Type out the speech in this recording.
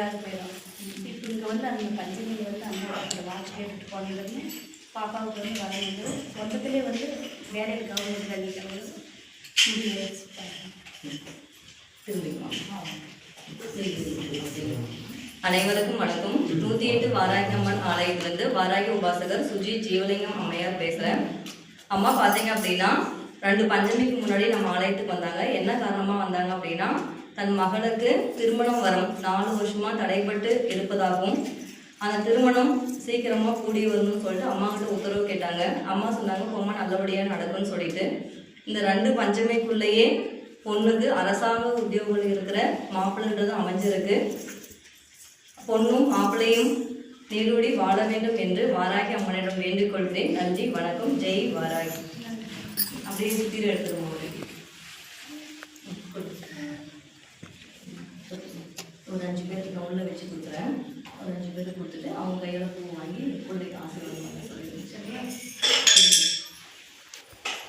இதாக போயிடும். இப்போ இங்கே வந்து அந்த பஞ்சமியில் வந்து அம்மா அந்த வாட்ச் கேட்டுட்டு போனதுமே பாப்பாவுக்கு வந்து வர வந்து மொத்தத்திலே வந்து வேலையில் கவர்மெண்ட் வேலைக்கு முடிய அனைவருக்கும் வணக்கம். நூற்றி எட்டு வாராகியம்மன் ஆலயத்திலிருந்து வாராகி உபாசகர் சுஜி ஜீவலிங்கம் அம்மையார் பேசுகிறேன் அம்மா பார்த்தீங்க அப்படின்னா ரெண்டு பஞ்சமிக்கு முன்னாடி நம்ம ஆலயத்துக்கு வந்தாங்க. என்ன காரணமாக வந்தாங்க அப்படின்னா தன் மகளுக்கு திருமணம் வரும் நாலு வருஷமாக தடைப்பட்டு எடுப்பதாகவும் அந்த திருமணம் சீக்கிரமாக கூடி வரணும்னு சொல்லிட்டு அம்மா கிட்ட உத்தரவு கேட்டாங்க. அம்மா சொன்னாங்க ரொம்ப நல்லபடியாக நடக்கும்னு சொல்லிட்டு. இந்த ரெண்டு பஞ்சமைக்குள்ளேயே பொண்ணுக்கு அரசாங்க உத்தியோகங்கள் இருக்கிற மாப்பிள்ளைன்றது அமைஞ்சிருக்கு. பொண்ணும் மாப்பிள்ளையும் நீடூடி வாழ வேண்டும் என்று வாராகி அம்மனிடம் வேண்டிக் கொள்கிறேன். நன்றி வணக்கம். ஜெய் அப்படியே சுத்திர எடுத்துருவோம் ஒரு அஞ்சு பேருக்கு நான் உள்ள வச்சு கொடுக்குறேன். ஒரு அஞ்சு பேருக்கு கொடுத்துட்டு அவங்க கையோட பூ வாங்கி